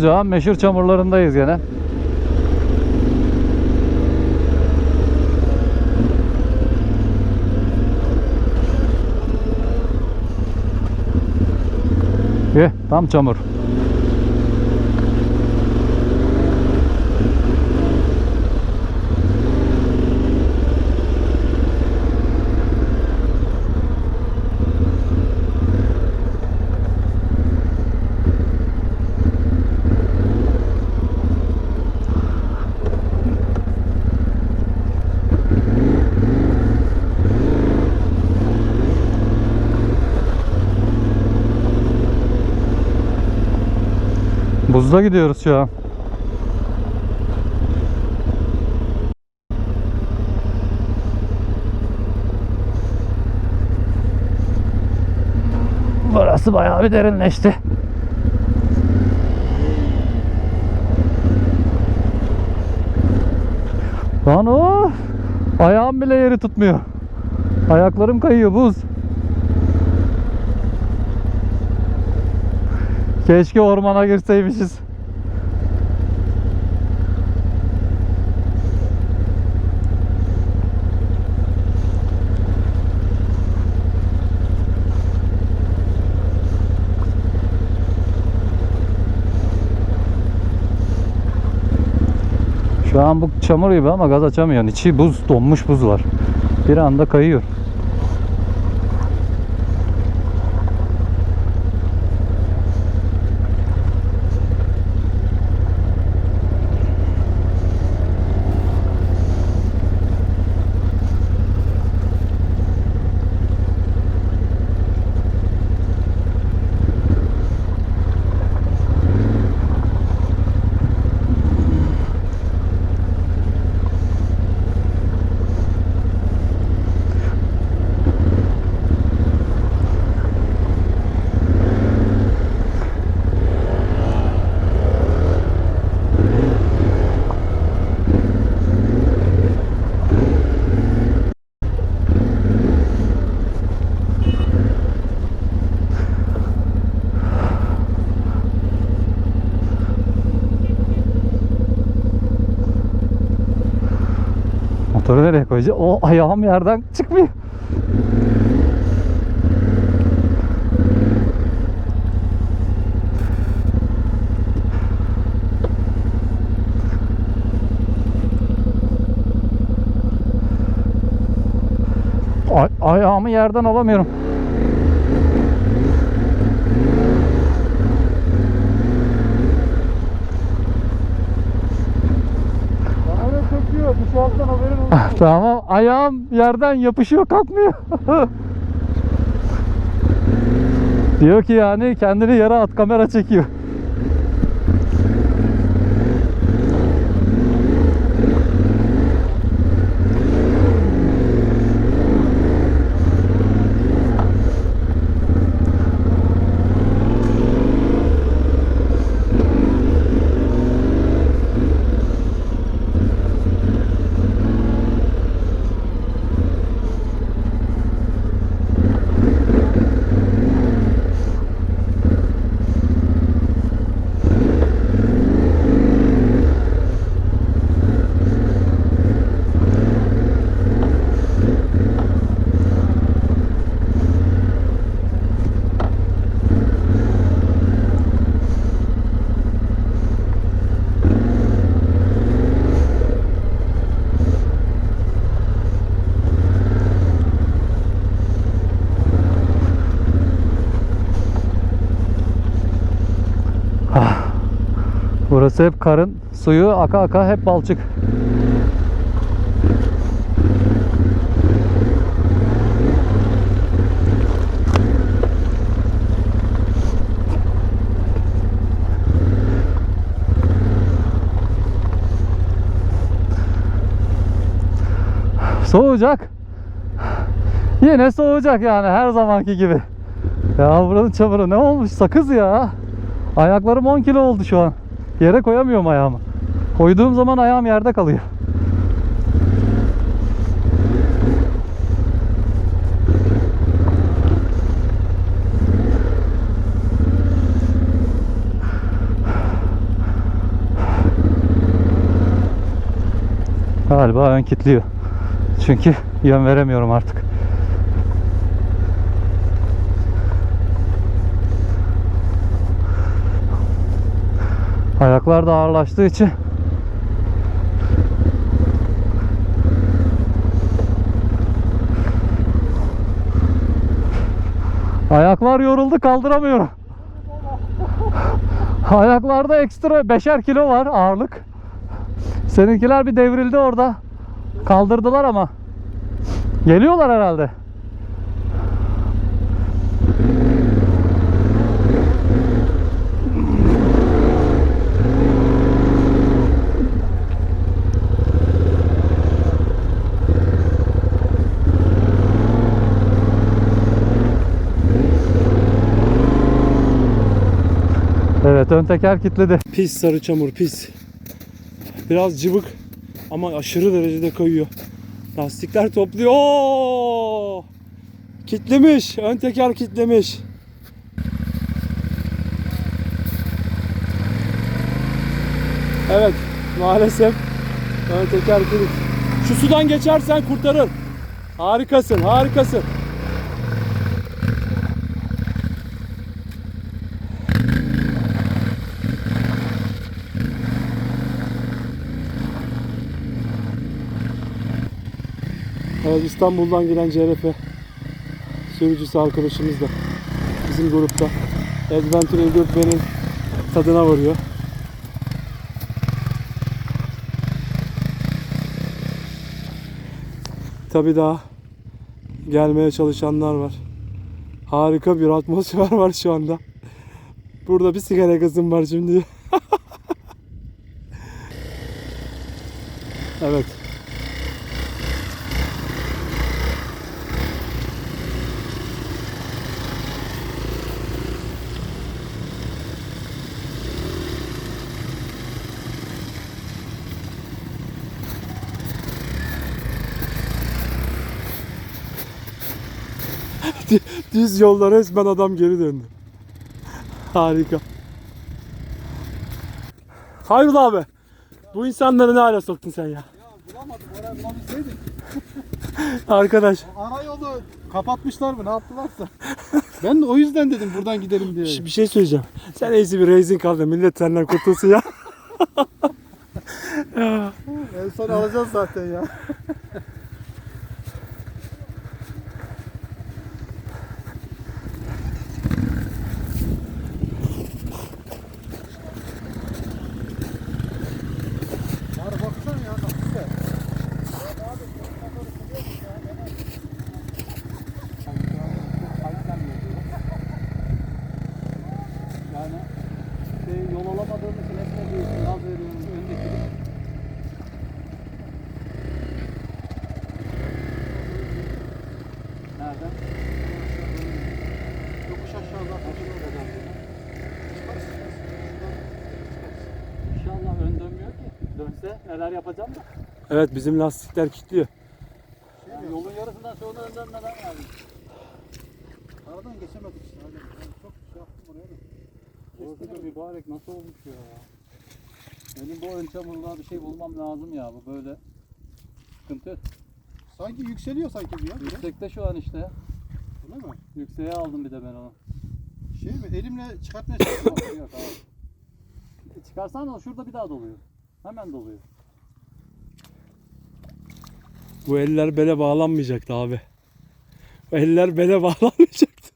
Soğucağın meşhur çamurlarındayız gene. Eh, tam çamur. Buzda gidiyoruz şu an. Burası bayağı bir derinleşti. Lan o ayağım bile yeri tutmuyor. Ayaklarım kayıyor buz. Keşke ormana girseymişiz. Şu an bu çamur gibi ama gaz açamıyorsun. İçi buz, donmuş buz var. Bir anda kayıyor. Koyacağım? O ayağım yerden çıkmıyor. Ay- ayağımı yerden alamıyorum. Tamam ayağım yerden yapışıyor kalkmıyor. Diyor ki yani kendini yere at kamera çekiyor. Burası hep karın. Suyu aka aka hep balçık. Soğuyacak. Yine soğuyacak yani her zamanki gibi. Ya buranın çamuru ne olmuş? Sakız ya. Ayaklarım 10 kilo oldu şu an. Yere koyamıyorum ayağımı. Koyduğum zaman ayağım yerde kalıyor. Galiba ön kilitliyor. Çünkü yön veremiyorum artık. Ayaklar da ağırlaştığı için Ayaklar yoruldu kaldıramıyorum. Ayaklarda ekstra 5'er kilo var ağırlık. Seninkiler bir devrildi orada. Kaldırdılar ama. Geliyorlar herhalde. Evet ön teker kilitledi. Pis sarı çamur pis. Biraz cıvık ama aşırı derecede kayıyor. Lastikler topluyor. Oo! Kitlemiş. Ön teker kitlemiş. Evet maalesef ön teker kilit. Şu sudan geçersen kurtarır. Harikasın harikasın. Evet İstanbul'dan gelen CRF sürücüsü arkadaşımız da bizim grupta Adventure 54 benim tadına varıyor. Tabi daha gelmeye çalışanlar var. Harika bir atmosfer var şu anda. Burada bir sigara gazım var şimdi. evet. Düz yolda resmen adam geri döndü. Harika. Hayrola abi? Bu insanları ne hale soktun sen ya? Ya bulamadım oraya bulabilseydik. Arkadaş Ana yolu kapatmışlar mı ne yaptılarsa. ben de o yüzden dedim buradan gidelim diye. bir şey söyleyeceğim. Sen iyisi bir racing kal da millet senden kurtulsun ya. En son alacağız zaten ya. Var baksana ya nasıl güzel. Yani şey, yol alamadığım için esne diyorsun, gaz veriyorum öndeki. Nereden? Yokuş aşağıda İnşallah ön dönmüyor Dönse neler yapacağım da. Evet bizim lastikler kilitliyor. Yani yolun yarısından sonra ön dönmeden geldim. Aradan geçemedik işte. Hadi. Ben çok şey yaptım oraya da. Orada da mübarek nasıl olmuş ya. Benim bu ön çamurluğa bir şey bulmam lazım ya. Bu böyle sıkıntı. Sanki yükseliyor sanki bu ya. Yüksekte şu an işte. Öyle mi? Yükseğe aldım bir de ben onu. Şey mi? Elimle çıkartmaya çalışıyorum. Yok abi. Çıkarsan o şurada bir daha doluyor. Hemen doluyor. Bu eller bele bağlanmayacaktı abi. Bu eller bele bağlanmayacaktı.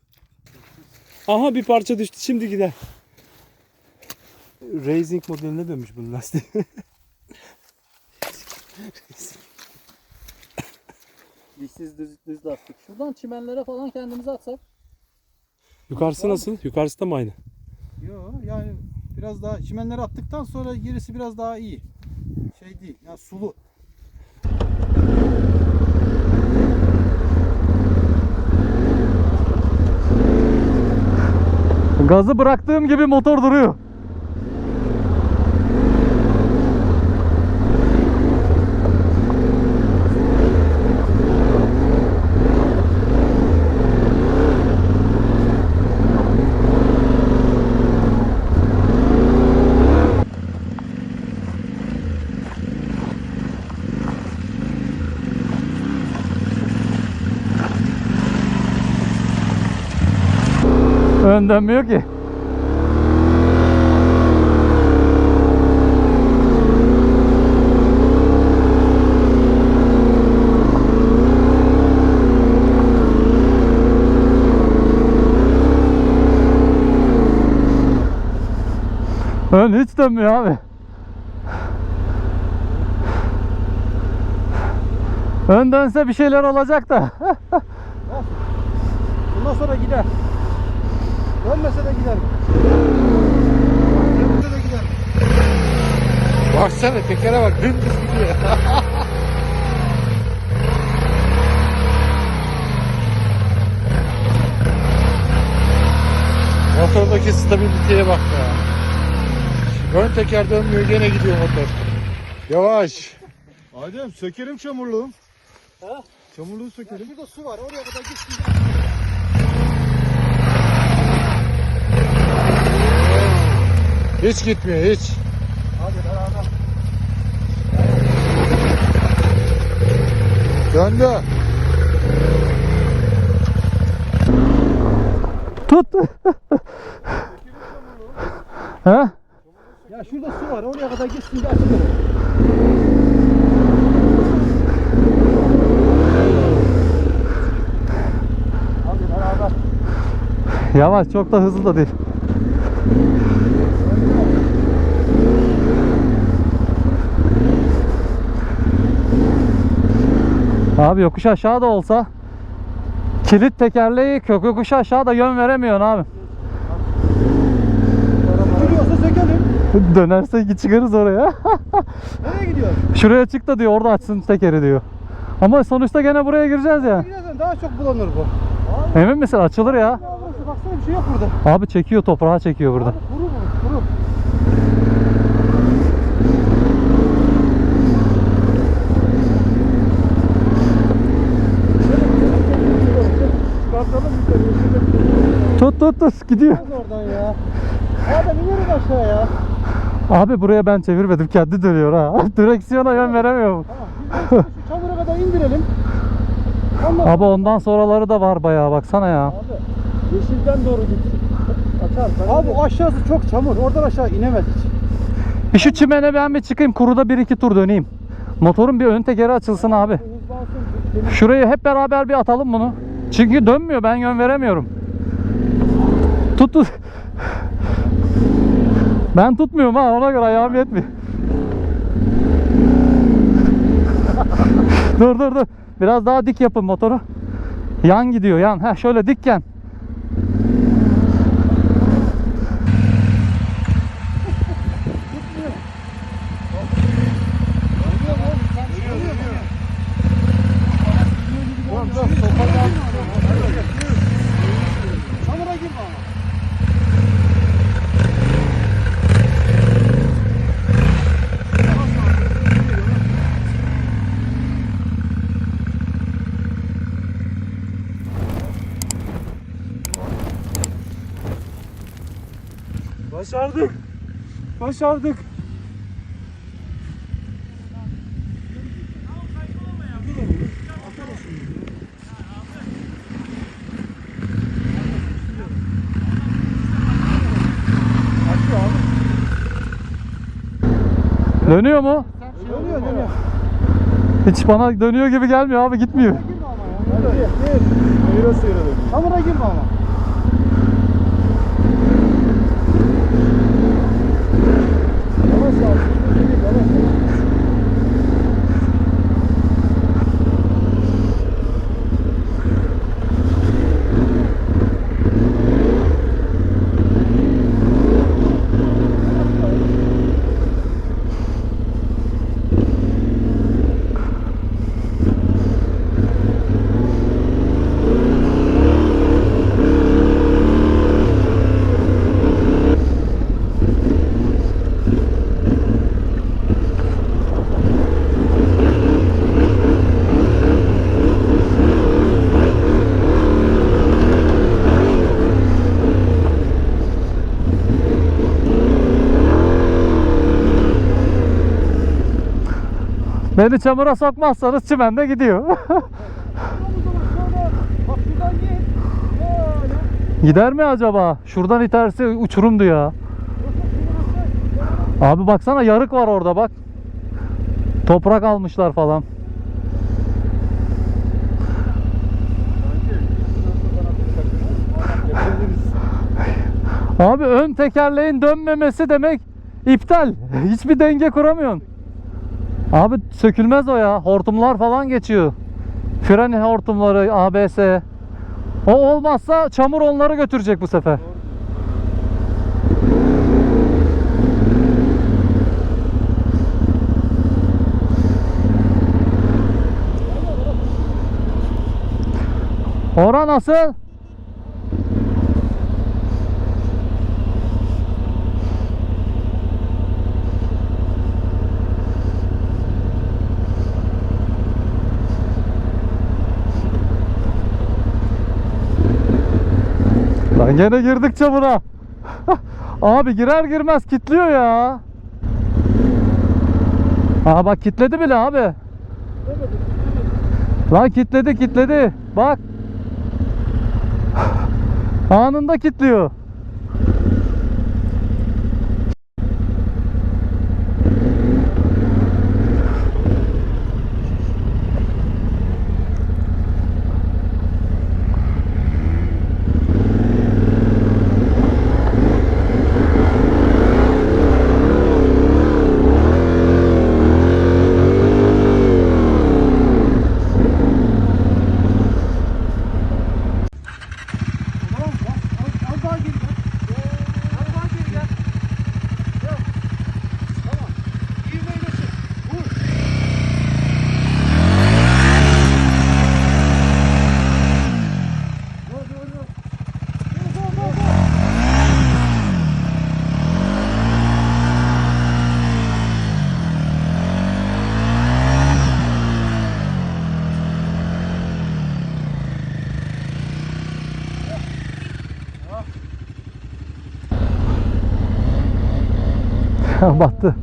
Aha bir parça düştü şimdi gider. Racing modeline dönmüş bunun lastiği. Dişsiz düz, düz lastik. Şuradan çimenlere falan kendimizi atsak. Yukarısı nasıl? Yukarısı da mı aynı? Yo yani biraz daha çimenleri attıktan sonra gerisi biraz daha iyi. Şey değil. Ya sulu. Gazı bıraktığım gibi motor duruyor. Ön dönmüyor ki. Ön hiç dönmüyor abi. Ön dönse bir şeyler olacak da. Bundan sonra gider. Dönmese de gider. Dönmese de gider. Baksana tekere bak dümdüz gidiyor. Motordaki stabiliteye bak ya. Ön teker dönmüyor gene gidiyor motor. Yavaş. Adem sökerim çamurluğum. Ha? Çamurluğu sökerim. Şurada su var. Oraya kadar gitsin. Hiç gitmiyor hiç. Hadi beraber. Döndü. Tut. ha? Ya şurada su var. Oraya kadar gitsin de açılır. Yavaş çok da hızlı da değil. Abi yokuş aşağı da olsa kilit tekerleği kök yokuş aşağı da yön veremiyorsun abi. Sürüyorsa sökelim. Dönerse çıkarız oraya. Nereye gidiyor? Şuraya çık da diyor orada açsın tekeri diyor. Ama sonuçta gene buraya gireceğiz ya. Gidersen daha çok bulanır bu. Emin misin açılır ya. Baksana bir şey yok burada. Abi çekiyor toprağa çekiyor burada. Abi Tut tut tut gidiyor. Oradan ya. Adem inerim aşağı ya. Abi buraya ben çevirmedim kendi dönüyor ha. Direksiyona yön veremiyorum. Tamam. De şu çamura kadar indirelim. Ondan Abi ondan sonraları da var bayağı baksana ya. Abi yeşilden doğru gitsin. Açar. Abi o aşağısı çok çamur. Oradan aşağı inemez hiç. Bir şu çimene ben bir çıkayım kuruda bir iki tur döneyim. Motorun bir ön tekeri açılsın abi. Şurayı hep beraber bir atalım bunu. Çünkü dönmüyor ben yön veremiyorum. Tut. Ben tutmuyorum ha ona göre ayağım yetmiyor. dur dur dur. Biraz daha dik yapın motoru. Yan gidiyor yan. Heh şöyle dikken. Çamura girme ama. Başardık. Başardık. Dönüyor mu? Dönüyor dönüyor. Hiç bana dönüyor gibi gelmiyor abi gitmiyor. Girme ama ya. Çamura girme ama. Thank you. Beni çamura sokmazsanız gidiyor. Şuradan git. Böyle. Gider mi acaba? Şuradan iterse uçurumdu ya. Abi baksana yarık var orada bak. Toprak almışlar falan. Abi ön tekerleğin dönmemesi demek iptal. Hiçbir denge kuramıyorsun. Abi sökülmez o ya. Hortumlar falan geçiyor. Fren hortumları, ABS. O olmazsa çamur onları götürecek bu sefer. Ora nasıl? Gene girdik çamura. Abi girer girmez kitliyor ya. Aa bak kitledi bile abi. Lan kitledi kitledi. Bak. Anında kilitliyor. Tamam bak az, az daha geri gel. Az daha geri gel. Gel. Tamam. İvmeyle çık. Vur. Dur dur dur. Dur dur dur dur. Battı.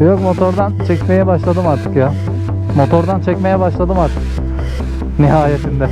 Yok motordan çekmeye başladım artık ya. Motordan çekmeye başladım artık. Nihayetinde.